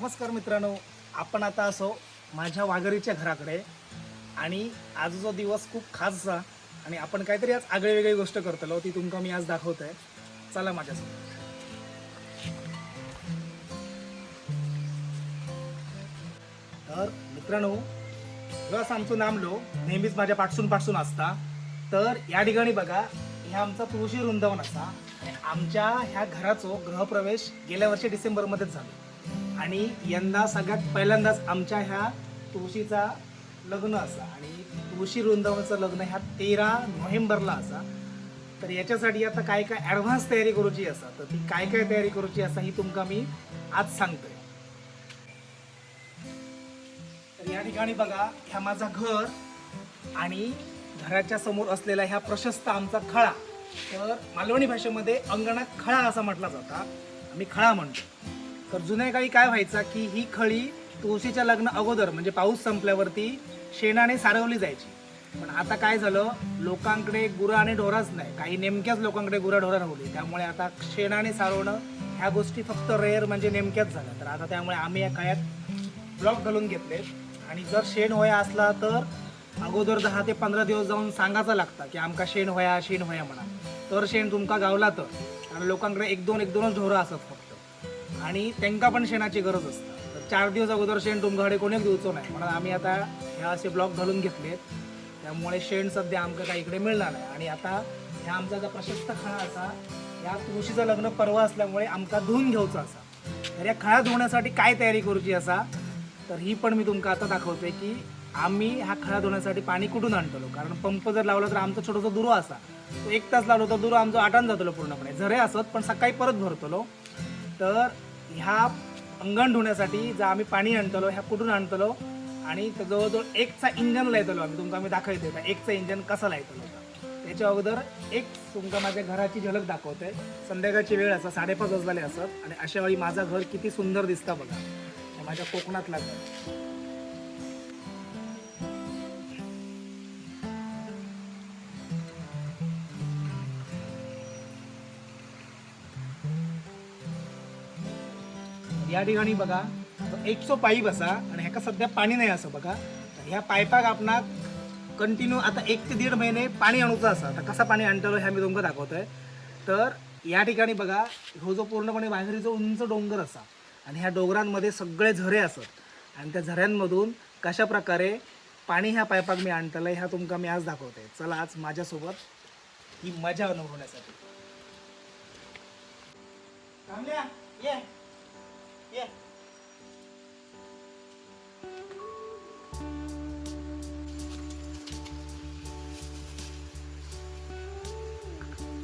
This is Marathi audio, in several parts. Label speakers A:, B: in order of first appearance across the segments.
A: नमस्कार मित्रांनो आपण आता असो माझ्या वाघरीच्या घराकडे. आणि आजचा दिवस खूप खास असा आणि आपण काहीतरी आज आगळी वेगळी गोष्ट करतलो ती तुमका मी आज दाखवत आहे चला माझ्यासोबत. तर मित्रांनो जस आमचं नामलो नेहमीच माझ्या पाठसून पाठसून असता. तर या ठिकाणी बघा हे आमचा तुळशी वृंदावन असा. आणि आमच्या ह्या घराचो गृहप्रवेश गेल्या वर्षी डिसेंबरमध्येच झालो. आणि यंदा सगळ्यात पहिल्यांदाच आमच्या ह्या तुळशीचा लग्न असा आणि तुळशी वृंदावनचं लग्न ह्या तेरा नोव्हेंबरला असा. तर याच्यासाठी आता काय काय ॲडव्हान्स तयारी करूची असा. तर ती काय काय तयारी करूची असा ही तुमका मी आज सांगतोय. तर या ठिकाणी बघा ह्या माझा घर आणि घराच्या समोर असलेला ह्या प्रशस्त आमचा खळा. तर मालवणी भाषेमध्ये अंगणात खळा असा म्हटला जाता. आम्ही खळा म्हणतो. तर जुन्या काळी काय व्हायचा की ही खळी तुळशीच्या लग्न अगोदर म्हणजे पाऊस संपल्यावरती शेणाने सारवली जायची. पण आता काय झालं लोकांकडे गुरं आणि ढोराच नाही. काही नेमक्याच लोकांकडे गुरं ढोरा राहली. त्यामुळे आता शेणाने सारवणं ह्या गोष्टी फक्त रेअर म्हणजे नेमक्याच झाल्या. तर आता त्यामुळे आम्ही या काळात ब्लॉक घालून घेतले. आणि जर शेण होया असला तर अगोदर दहा ते पंधरा दिवस जाऊन सांगायचं लागतं की आमका शेण होया शेण होया म्हणा. तर शेण तुमका गावला तर. कारण लोकांकडे एक दोन एक दोनच ढोरं असत फक्त. आणि त्यांका पण शेणाची गरज असते. तर चार दिवस अगोदर शेण तुमच्याकडे कोणीच दिवचो नाही म्हणून आम्ही आता ह्या असे ब्लॉक घालून घेतले त्यामुळे शेण सध्या आमकां काही इकडे मिळणार नाही. आणि आता ह्या आमचा जो प्रशस्त खळा असा या तुळशीचं लग्न परवा असल्यामुळे आमका धुवून घ्यायचा असा. तर या खळा धुवण्यासाठी काय तयारी करूची असा तर ही पण मी तुमका आता दाखवते की आम्ही हा खळा धुण्यासाठी पाणी कुठून आणतलो? कारण पंप जर लावला तर आमचा छोटासा दुरो असा. तो एक तास लावलो तर दुरो आमचा आटान जातलो पूर्णपणे. झरे असत पण सकाळी परत भरतलो. तर ह्या अंगण धुण्यासाठी जर आम्ही पाणी आणतलो ह्या कुठून आणतलो आणि जवळजवळ एकचा इंजन लायतलो आम्ही. तुमका आम्ही दाखवते का एकचा इंजन कसा लायतलो. त्याच्या अगोदर एक तुमका माझ्या घराची झलक दाखवते. संध्याकाळची वेळ असा साडेपाच वाजलेले असत आणि अशा वेळी माझं घर किती सुंदर दिसतं बघा. हे माझ्या कोकणातला घर. या ठिकाणी बघा एक सो पाईप असा आणि ह्याका सध्या पाणी नाही असं बघा. तर ह्या पायपाक आपणाक कंटिन्यू आता एक ते दीड महिने पाणी आणूचं असं. आता कसा पाणी आणतलो ह्या मी तुमका दाखवतोय. तर या ठिकाणी बघा हो जो पूर्णपणे बाहेर जो उंच डोंगर असा आणि ह्या डोंगरांमध्ये सगळे झरे असत. आणि त्या झऱ्यांमधून कशा प्रकारे पाणी ह्या पायपाक मी आणतलं ह्या तुमका मी आज दाखवते चला आज माझ्यासोबत ही मजा अनुभवण्यासाठी. कामल्या, ये।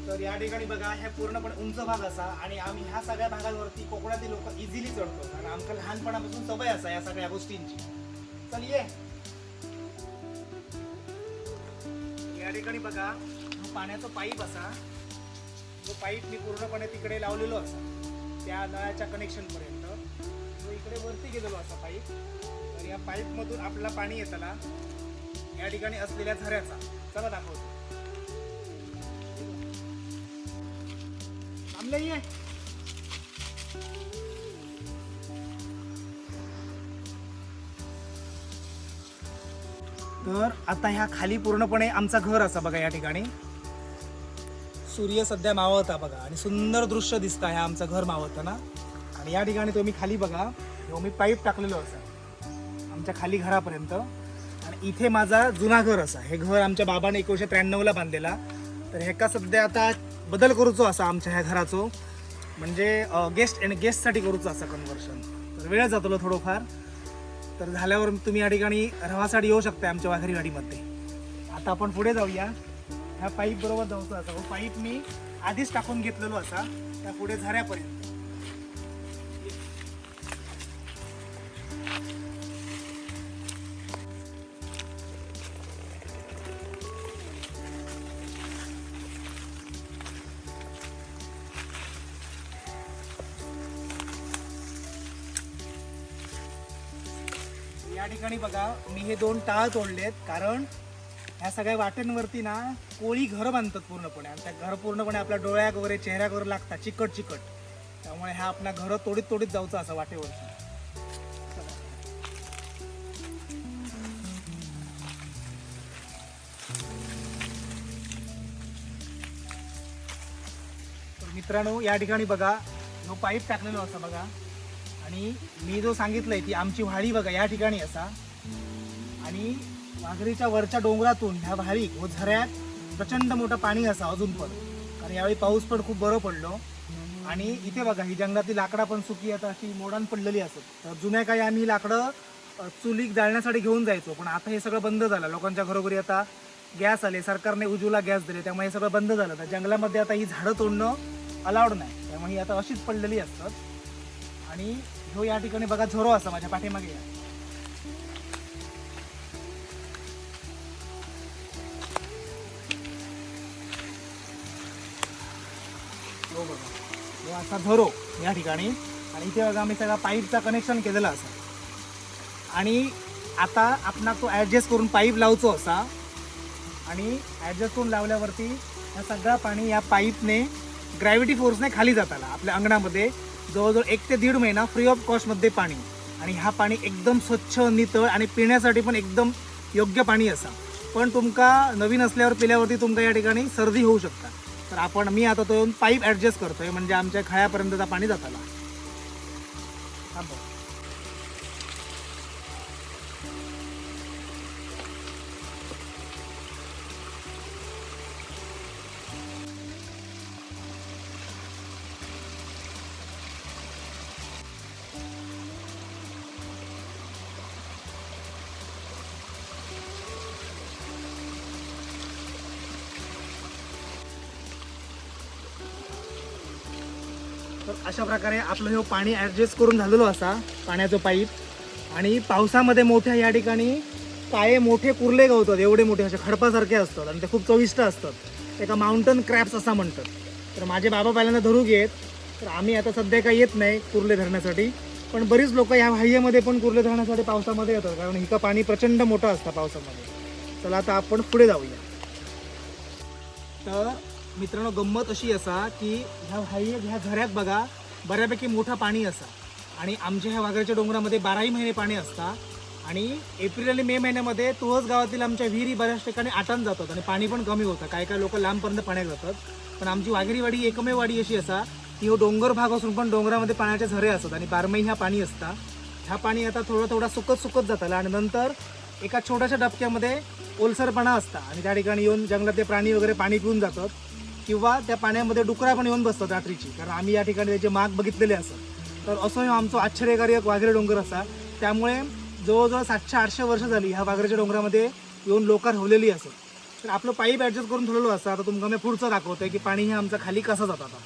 A: तर या ठिकाणी बघा ह्या पूर्णपणे उंच भाग असा आणि आम्ही ह्या सगळ्या भागांवरती कोकणातील लोक इझिली चढतो. कारण आमका लहानपणापासून सवय असा या सगळ्या गोष्टींची. चल ये. या ठिकाणी बघा हा पाण्याचा पाईप असा जो पाईप मी पूर्णपणे तिकडे लावलेलो असा त्या नळाच्या कनेक्शन पर्यंत. इकडे वरती गेलेलो असा पाईप. तर या पाईप मधून आपला पाणी येताना या ठिकाणी असलेल्या झऱ्याचा. चला दाखवतो. थांबले आहे तर आता ह्या खाली पूर्णपणे आमचा घर असा बघा या ठिकाणी. सूर्य सध्या मावळता बघा. आणि सुंदर दृश्य दिसतं ह्या आमचं घर मावळताना. आणि या ठिकाणी तुम्ही खाली बघा. हो मी पाईप टाकलेलो असा. आमच्या खाली घरापर्यंत. आणि इथे माझा जुना घर असा. हे घर आमच्या बाबाने एकोणीशे त्र्याण्णवला बांधलेला. तर ह्याका सध्या आता बदल करूचो असा आमच्या ह्या घराचो. म्हणजे गेस्ट आणि गेस्टसाठी करूचो असा कन्वर्शन तर वेळ जातलो थोडंफार. तर झाल्यावर तुम्ही या ठिकाणी रवासाठी येऊ शकता आमच्या वाघरी गाडीमध्ये. आता आपण पुढे जाऊया. ह्या पाईप बरोबर जाऊचं असा. हो पाईप मी आधीच टाकून घेतलेलो असा. त्या पुढे झऱ्यापर्यंत. बघा मी हे दोन टाळ तोडलेत कारण ह्या सगळ्या वाटेंवरती ना कोळी घरं बांधतात पूर्णपणे. आणि त्या घर पूर्णपणे आपल्या डोळ्याक वगैरे चेहऱ्याक वगैरे लागतात चिकट चिकट. त्यामुळे ह्या आपल्या घरं तोडीत तोडीत जाऊचं असं वाटेवरती. तर मित्रांनो या ठिकाणी बघा जो पाईप टाकलेला असा बघा आणि मी जो सांगितलंय ती आमची व्हाळी बघा या ठिकाणी असा. आणि वाघरीच्या वरच्या डोंगरातून ह्या भाविक व झऱ्यात प्रचंड मोठं पाणी असा अजून पण. कारण यावेळी पाऊस पण खूप बरं पडलो. आणि इथे बघा ही जंगलातली लाकडं पण सुकी आता अशी मोडान पडलेली असत तर जुन्या काही आम्ही लाकडं चुलीक जाळण्यासाठी घेऊन जायचो पण आता हे सगळं बंद झालं. लोकांच्या घरोघरी आता गॅस आले सरकारने उजूला गॅस दिले त्यामुळे हे सगळं बंद झालं. तर जंगलामध्ये आता ही झाडं तोडणं अलाउड नाही. त्यामुळे ही आता अशीच पडलेली असतात. आणि ह्यो या ठिकाणी बघा झरो असा माझ्या पाठीमागे या असा झरो या ठिकाणी. आणि इथे बघा आम्ही सगळा पाईपचा कनेक्शन केलेला असा. आणि आता आपण तो ॲडजस्ट करून पाईप लावतो असा. आणि ॲडजस्ट करून लावल्यावरती हा सगळा पाणी या पाईपने ग्रॅव्हिटी फोर्सने खाली जाताला आपल्या अंगणामध्ये. जवळजवळ एक ते दीड महिना फ्री ऑफ कॉस्टमध्ये पाणी. आणि हा पाणी एकदम स्वच्छ नितळ आणि पिण्यासाठी पण एकदम योग्य पाणी असा. पण तुमका नवीन असल्यावर पिल्यावरती तुमका या ठिकाणी सर्दी होऊ शकता. तर आपण मी आता तो पाईप ॲडजस्ट करतोय म्हणजे आमच्या खळ्यापर्यंतचा पाणी जाताला थांबव. तर अशा प्रकारे आपलं हे पाणी ॲडजस्ट करून झालेलो असा पाण्याचं पाईप. आणि पावसामध्ये मोठ्या या ठिकाणी काळे मोठे कुर्ले गवतात एवढे मोठे असे खडपासारखे असतात आणि ते खूप चविष्ट असतात. एका माउंटन क्रॅप्स असा म्हणतात. तर माझे बाबा पहिल्यांदा धरू घेत. तर आम्ही आता सध्या काही येत नाही कुर्ले धरण्यासाठी. पण बरीच लोक ह्या बाह्यमध्ये पण कुर्ले धरण्यासाठी पावसामध्ये येतात कारण हिचं पाणी प्रचंड मोठं असतं पावसामध्ये. चला आता आपण पुढे जाऊया. तर मित्रांनो गंमत अशी असा की ह्या हाई ह्या झऱ्यात बघा बऱ्यापैकी मोठा पाणी असा. आणि आमच्या ह्या वाघाच्या डोंगरामध्ये बाराही महिने पाणी असता. आणि एप्रिल आणि मे महिन्यामध्ये तुळस गावातील आमच्या विहिरी बऱ्याच ठिकाणी आटान जातात आणि पाणी पण कमी होतं. काय काय लोक लांबपर्यंत पाण्यात जातात. पण आमची वाघेरी वाडी एकमेव वाडी अशी असा की हो डोंगर भाग असून पण डोंगरामध्ये पाण्याचे झरे असतात आणि बारमाही ह्या पाणी असता. ह्या पाणी आता थोडं थोडा सुकत सुकत जाताला आणि नंतर एका छोट्याशा डबक्यामध्ये ओलसरपणा असता आणि त्या ठिकाणी येऊन जंगलातले प्राणी वगैरे पाणी पिऊन जातात. किंवा त्या पाण्यामध्ये डुकरा पण येऊन बसतात रात्रीची. कारण आम्ही या ठिकाणी त्याचे माग बघितलेले असतात. तर असं हे आमचं आश्चर्यकारी एक वाघरे डोंगर असा. त्यामुळे जवळजवळ सातशे आठशे वर्ष झाली ह्या वाघराच्या डोंगरामध्ये येऊन लोक राहलेली असत तर आपलं पाईप ॲडजस्ट करून ठेवलेलो असं. आता तुमका मी पुढचं दाखवतोय की पाणी हे आमचं खाली कसं जातं आता.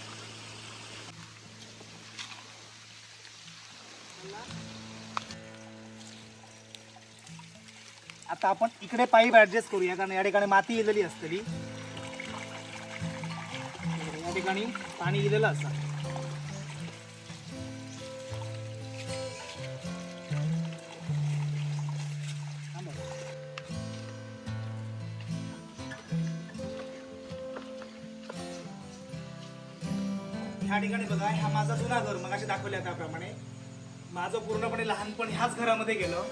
A: आता आपण इकडे पाईप ॲडजस्ट करूया. कारण या ठिकाणी माती येलेली असतेली या ठिकाणी पाणी दिलेलं असतं. ह्या ठिकाणी बघा हा माझा जुना घर मग दाखवल्या त्याप्रमाणे. माझं पूर्णपणे लहानपण ह्याच घरामध्ये गेलं.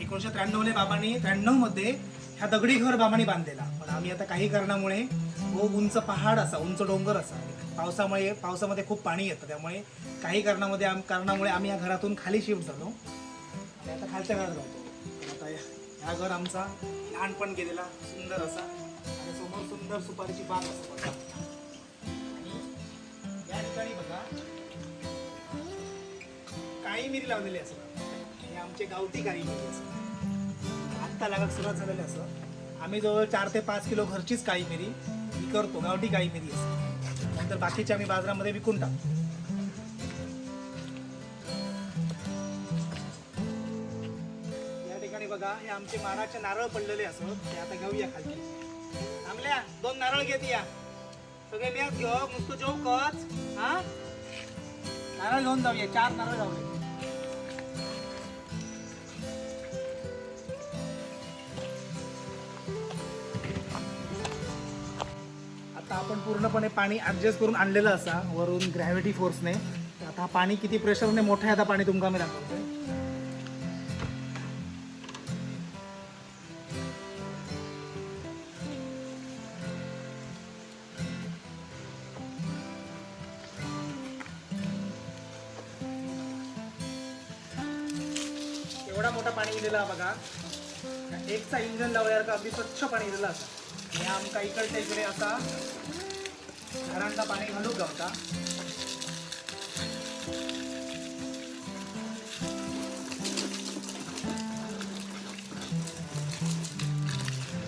A: एकोणीशे त्र्याण्णवने बाबांनी त्र्याण्णवमध्ये ह्या दगडी घर बाबांनी बांधलेला. पण आम्ही आता काही कारणामुळे हो उंच पहाड असा उंच डोंगर असा. पावसामुळे पावसामध्ये खूप पाणी येतं त्यामुळे काही कारणामध्ये आम कारणामुळे आम्ही या घरातून खाली शिफ्ट झालो. आणि आता खालच्या घरात राहतो. आता या- हा घर आमचा लहानपण गेलेला सुंदर असा. आणि समोर सुंदर सुपारीची बाग असं बघा. आणि या ठिकाणी बघा. काळी मिरी लावलेली असतात. आणि आमचे गावठी काळी मिरी असतात. आत्ता लागत सुरुवात झालेली असं. आम्ही जवळ चार ते पाच किलो घरचीच काळी मिरी करतो गावठी काळी मिरी असते नंतर बाकीचे आम्ही बाजारामध्ये विकून टाकतो या ठिकाणी बघा हे आमचे माडाचे नारळ पडलेले असत ते आता घेऊया खाली थांबल्या दोन नारळ घेत या सगळे मी घेऊ नुसतं जेव कच. हा? नारळ घेऊन जाऊया चार नारळ जाऊया. पूर्णपणे पाणी ॲडजस्ट करून आणलेलं असा वरून ग्रॅव्हिटी फोर्सने आता पाणी किती प्रेशरने मोठं आहे आता पाणी तुमका मी दाखवतोय. एवढा मोठा पाणी दिलेला बघा. एकचा इंजन लावल्यासारखं अगदी स्वच्छ पाणी दिलेलं असं. आमच्या आमका इकडच्या इकडे असा झाडांचा पाणी घालू गावता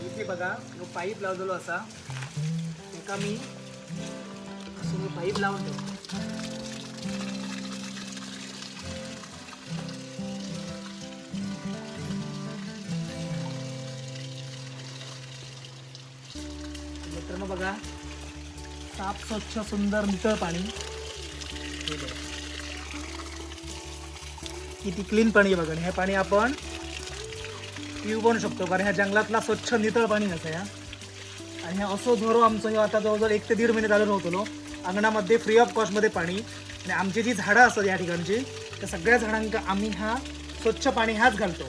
A: इथे बघा जो पाईप लावलेलो असा एका मी असं पाईप लावून ठेवतो. साफ स्वच्छ सुंदर नितळ पाणी. किती क्लीन पाणी आहे बघा हे पाणी आपण पिऊ पण शकतो कारण ह्या जंगलातला स्वच्छ नितळ पाणी असं या. आणि ह्या असं झरो आमचं हे आता जवळजवळ एक ते दीड महिने झालं नव्हतं अंगणामध्ये फ्री ऑफ कॉस्टमध्ये पाणी. आणि आमची जी झाडं असतात या ठिकाणची त्या सगळ्या झाडांका आम्ही हा स्वच्छ पाणी ह्याच घालतो.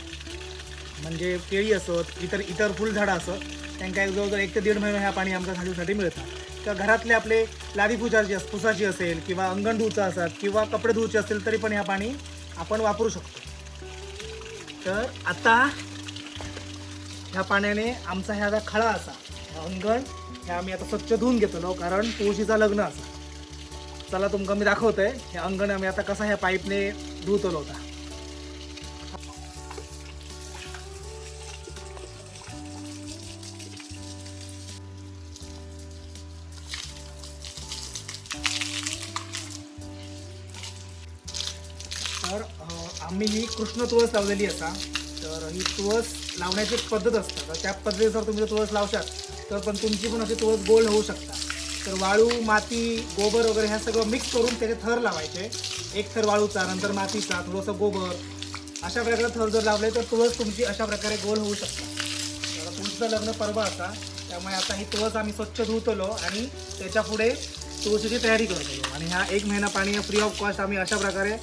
A: म्हणजे केळी असत इतर इतर फुलझाडं असत त्यांना एक जवळजवळ एक ते दीड महिना ह्या पाणी आमच्या झाडीसाठी मिळतं किंवा घरातले आपले लादी पूजाची पुसाची असेल किंवा अंगण धुवचं असतात किंवा कपडे धुवचे असतील तरी पण ह्या पाणी आपण वापरू शकतो. तर आता ह्या पाण्याने आमचा ह्या आता खळा असा ह्या अंगण हे आम्ही आता स्वच्छ धुवून घेतलो हो, कारण तुळशीचा लग्न असा. चला तुमका मी दाखवतोय हे अंगण आम्ही आता कसा ह्या पाईपने धुतलो होता. आम्ही ही कृष्ण तुळस लावलेली असा तर ही तुळस लावण्याची एक पद्धत असते. तर त्या पद्धतीने जर तुम्ही जर तुळस लावशात तर पण तुमची पण अशी तुळस गोल होऊ शकता. तर वाळू माती गोबर वगैरे ह्या सगळं मिक्स करून त्याचे थर लावायचे. एक थर वाळूचा नंतर मातीचा थोडंसं गोबर. अशा प्रकारे थर जर लावले तर तुळस तुमची अशा प्रकारे गोल होऊ शकता. तर तुळशीचं लग्न पर्व असा त्यामुळे आता ही तुळस आम्ही स्वच्छ धुतलो आणि त्याच्या पुढे तुळशीची तयारी करतो. आणि ह्या एक महिना पाणी फ्री ऑफ कॉस्ट आम्ही अशा प्रकारे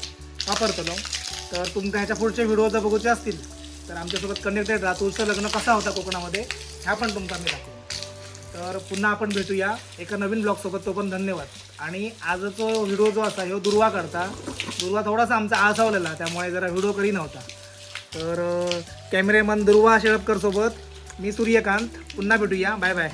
A: वापरतलो तर तुमच्या ह्याच्या पुढचे व्हिडिओ जर बघूचे असतील तर आमच्यासोबत कनेक्टेड राहा तुळचं लग्न कसा होता कोकणामध्ये ह्या पण तुमचा मी दाखवू तर पुन्हा आपण भेटूया. एका नवीन ब्लॉगसोबत तो पण धन्यवाद. आणि आजचा व्हिडिओ जो असा ह्यो दुर्वा करता दुर्वा थोडासा आमचा आसावलेला त्यामुळे जरा व्हिडिओ करी नव्हता. तर कॅमेरेमन दुर्वा शेळपकर सोबत मी सूर्यकांत. पुन्हा भेटूया. Bye bye